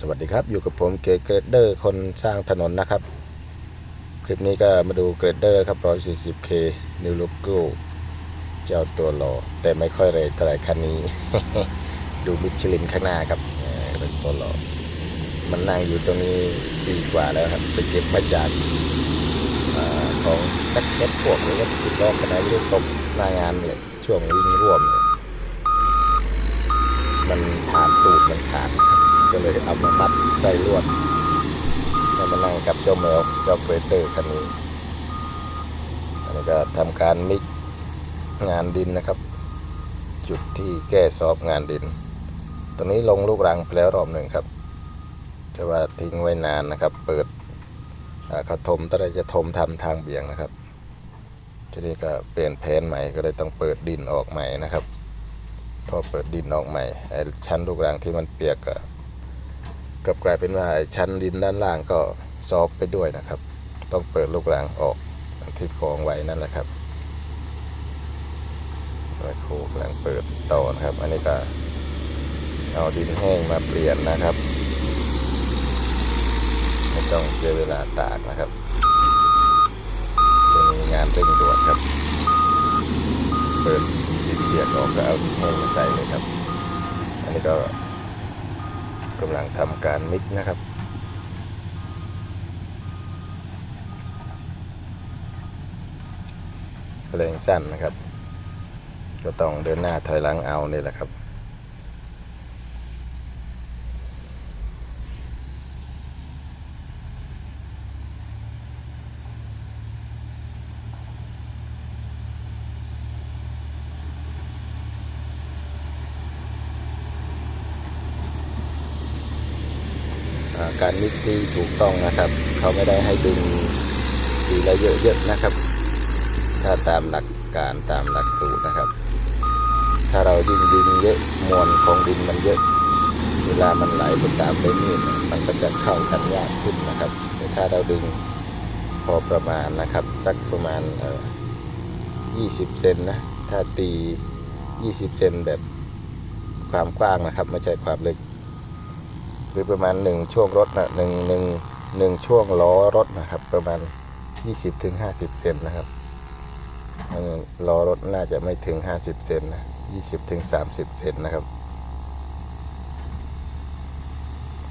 สวัสดีครับ อยู่กับผมเกเกรดเดอร์คนสร้างถนนนะครับ คลิปนี้ก็มาดูเกรดเดอร์ครับ 140K New Logo เจ้าตัวหล่อแต่ไม่ค่อยเรทเท่าไหร่คันนี้ ดูมิชลินข้างหน้าครับเป็นตัวหล่อมันนั่งอยู่ตรงนี้ปีกว่าแล้วครับไปเก็บมาจากอของนักเก็ตพวกหรือว่าติดล้อกระไดเรื่องตกหน้างานเนี่ยช่วงวิ่งร่วม มันฐานตูดมันขาดนะครับ ก็เลยเอามามัดใส่ลวดแล้วมานั่งกับเจ้าแมวเจ้าเกรเตอร์คันนี้อันนี้ก็ทำการมิกงานดินนะครับ จุดที่แก้ซอบงานดินตอนนี้ลงลูกรังไปแล้วรอบหนึ่งครับแต่ว่าทิ้งไว้นานนะครับ เปิดเขาถมตอนแรกจะถมทำทางเบี่ยงนะครับทีนี้ก็เปลี่ยนแผนใหม่ก็เลยต้องเปิดดินออกใหม่นะครับ พอเปิดดินออกใหม่ไอ้ชั้นลูกรังที่มันเปียกก็ กลับกลายเป็นว่าชั้นดินด้านล่างก็ซอฟไปด้วยนะครับ ต้องเปิดลูกรังออกที่กองไว้นั่นแหละครับแล้วครูกำลังเปิดต่อนะครับ อันนี้ก็เอาดินแห้งมาเปลี่ยนนะครับไม่ต้องเสียเวลาตากนะครับจะมีงานเร่งด่วนครับ เปิดดินเปียกออกก็เอาดินแห้งมาใส่เลยครับ อันนี้ก็ กำลังทำการมิกนะครับแรงสั้นนะครับ ก็ต้องเดินหน้าถอยหลังเอานี่แหละครับ การมิกที่ถูกต้องนะครับ เขาไม่ได้ให้ดึงทีละเยอะๆนะครับ ถ้าตามหลักการตามหลักสูตรนะครับ ถ้าเรายิ่งดึงเยอะมวลของดินมันเยอะ เวลามันไหลไปตามใบมีดเนี่มันก็จะเข้ากันยากขึ้นนะครับ แต่ถ้าเราดึงพอประมาณนะครับ สักประมาณเอ่อ20 เซนนะ ถ้าตี 20 เซนแบบความกว้างนะครับ ไม่ใช่ความลึก รือประมาณหนึ่งช่วงรถนะหนึ่งหนึ่งหนึ่งช่วงล้อรถนะครับ ประมาณ 20ถึง50เซนนะครับอันนี้ล้อรถน่าจะไม่ถึง 50 เซนนะ20ถึง30เซนนะครับ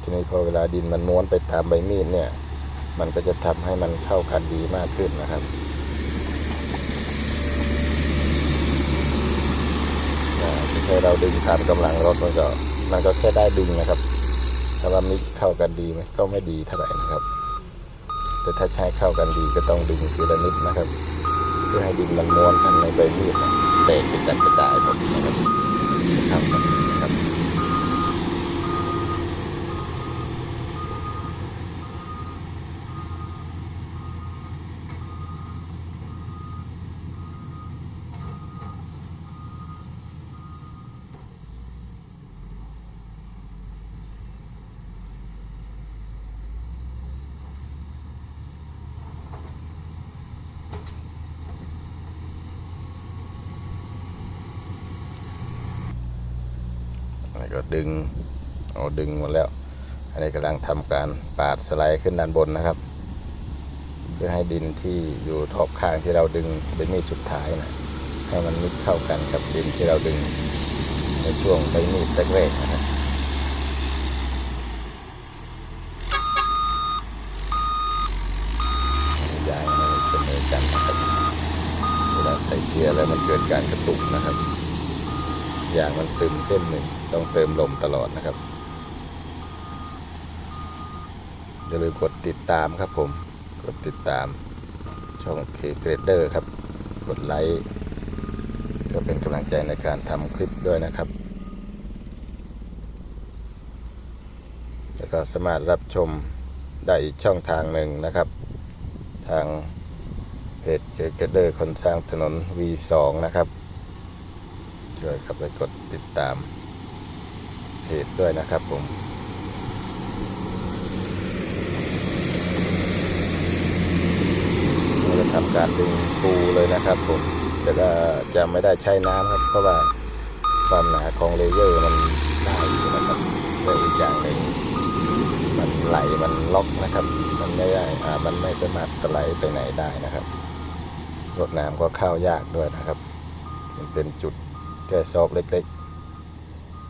ทีนี้พอเวลาดินมันม้วนไปตามใบมีดเนี่ย มันก็จะทำให้มันเข้ากันดีมากขึ้นนะครับอ่าที่เราดึงตามกำลังรถมันก็มันก็แค่ได้ดึงนะครับ ถ้าว่ามิกเข้ากันดีไหมก็ไม่ดีเท่าไหร่นะครับ แต่ถ้าใช้เข้ากันดีก็ต้องดึงทีละนิดนะครับ เพื่อให้ดินมันม้วนกันในใบมีดนะเตะกระจัดกระจายหมดนะครับทำกัน ก็ดึงเอาดึงหมดแล้ว อันนี้กำลังทำการปาดสไลด์ขึ้นด้านบนนะครับ เพื่อให้ดินที่อยู่ทอบข้างที่เราดึงเป็นมีดสุดท้ายนะให้มันมิกเข้ากันกับดินที่เราดึงในช่วงใบมีดแรกๆนะครับย้ายให้มันเสมอกันนะครับเวลาใส่เกียร์แล้วมันเกิดการกระตุกนะครับ ย่างมันซึมเส้นหนึ่งต้องเติมลมตลอดนะครับอย่าลืมกดติดตามครับผม กดติดตามช่องเคเกรดเดอร์ครับ กดไลค์ก็เป็นกำลังใจในการทำคลิปด้วยนะครับ แล้วก็สามารถรับชมได้อีกช่องทางหนึ่งนะครับ ทางเพจเคเกรดเดอร์คนสร้างถนน V2 นะครับ ช่วยเข้าไปกดติดตามเพจด้วยนะครับผมเราจะทำการดึงปูเลยนะครับผมแต่ก็จะไม่ได้ใช้น้ำครับ เพราะว่าความหนาของเลเยอร์มันได้อยู่นะครับและอีกอย่างหนึ่งมันไหลมันล็อกนะครับ มันไม่ได้อ่ามันไม่สามารถสไลด์ไปไหนได้นะครับรถน้ำก็เข้ายากด้วยนะครับ มันเป็นจุด แก่ซอกเล็ก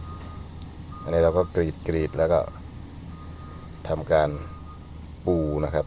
ๆ อันนี้เราก็กรีดกรีดแล้วก็ทำการปูนะครับ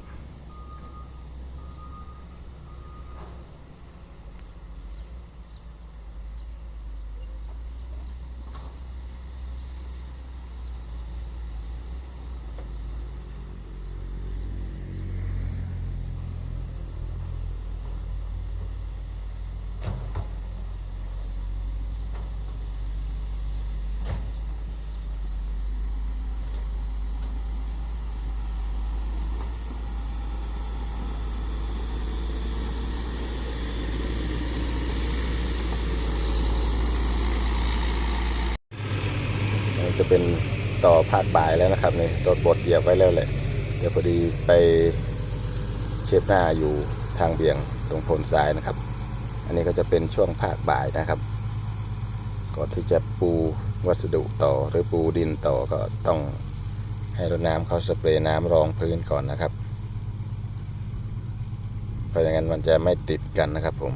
อันนี้จะเป็น ต่อภาคบ่ายแล้วนะครับนี่รถบดเหยียบไว้แล้วแหละ เดี๋ยวพอดีไปเชฟหน้าอยู่ทางเบี่ยงตรงโพนทรายนะครับ อันนี้ก็จะเป็นช่วงภาคบ่ายนะครับ ก่อนที่จะปูวัสดุต่อหรือปูดินต่อก็ต้องให้รดน้ำเขาสเปรย์น้ำรองพื้นก่อนนะครับ เพราะอย่างนั้นมันจะไม่ติดกันนะครับผม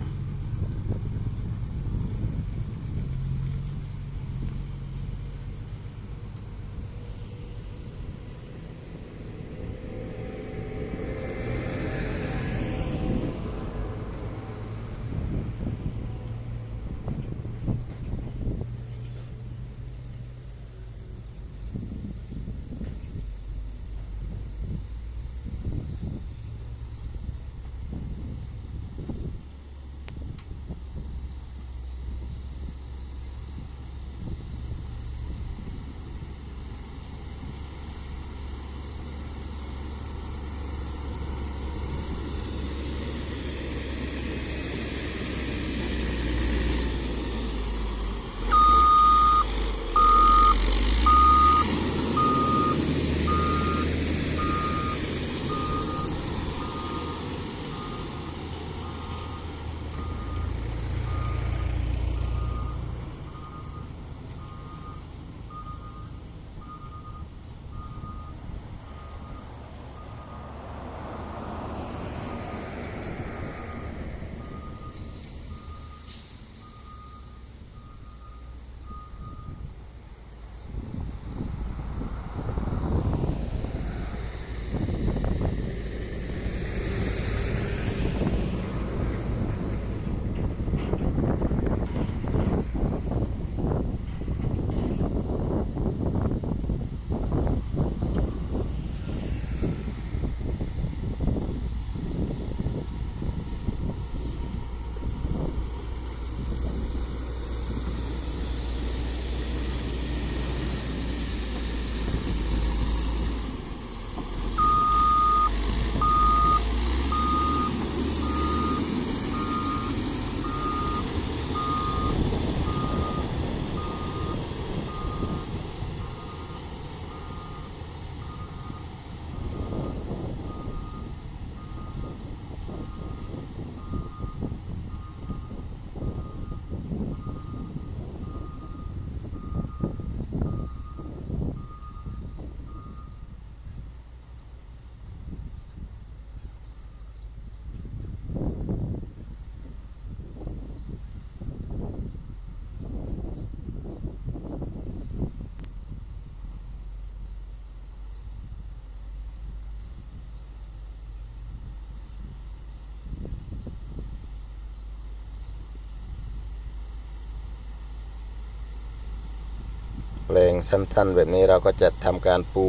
แปลงสั้นๆ แบบนี้เราก็จะทำการปู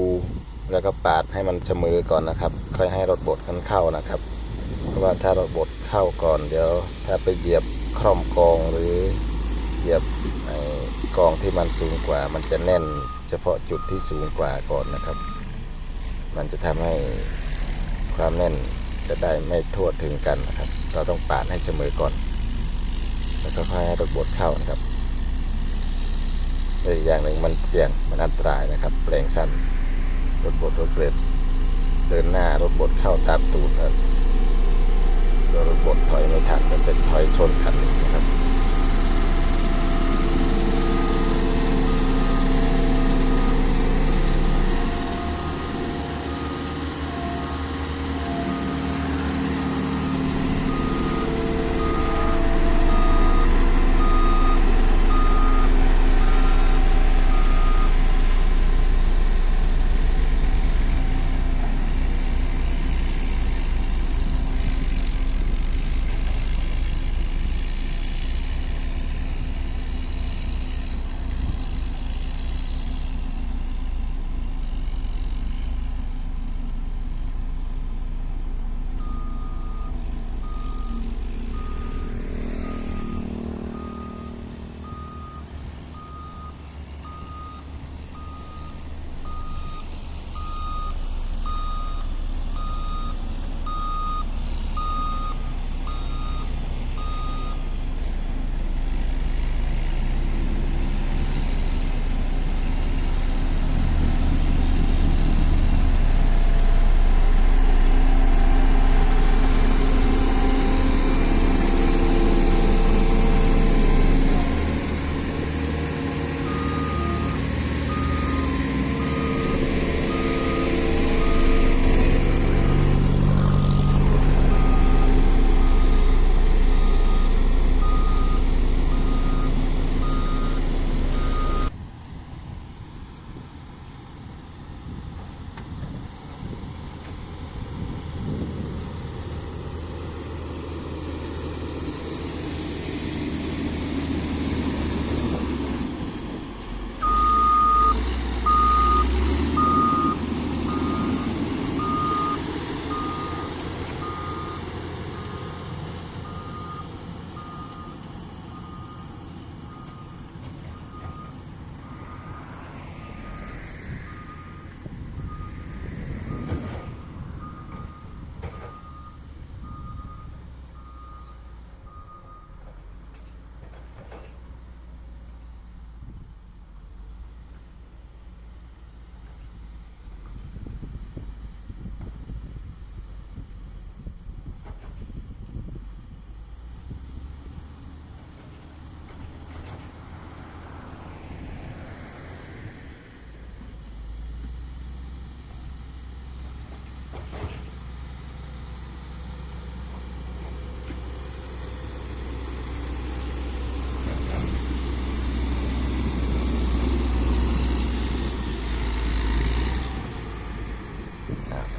แล้วก็ปาดให้มันเสมอก่อนนะครับ ค่อยให้รถบดกันเข้านะครับ เพราะว่าถ้ารถบดเข้าก่อนเดี๋ยว ถ้าไปเหยียบคร่อมกองหรือเหยียบกองที่มันสูงกว่า มันจะแน่นเฉพาะจุดที่สูงกว่าก่อนนะครับ มันจะทำให้ความแน่นจะได้ไม่ทั่วถึงกันนะครับ เราต้องปาดให้เสมอก่อน แล้วก็ค่อยให้รถบดเข้านะครับ และอีกอย่างหนึ่งมันเสี่ยงมันอันตรายนะครับแปลงสั้นรถบดรถเบรดเดินหน้ารถบดเข้าตามตูดนะครับรถบดถอยไม่ทันมันจะถอยชนคันนะครับ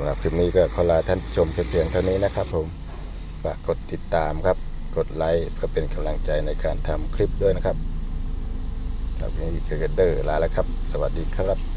รับคลิปนี้ก็ขอลาท่านผู้ชมเพียงเท่านี้นะครับผมฝากกดติดตามครับ กดไลค์เพื่อเป็นกำลังใจในการทำคลิปด้วยนะครับครับนี้คือเดอร์ลาแล้วครับ สวัสดีครับ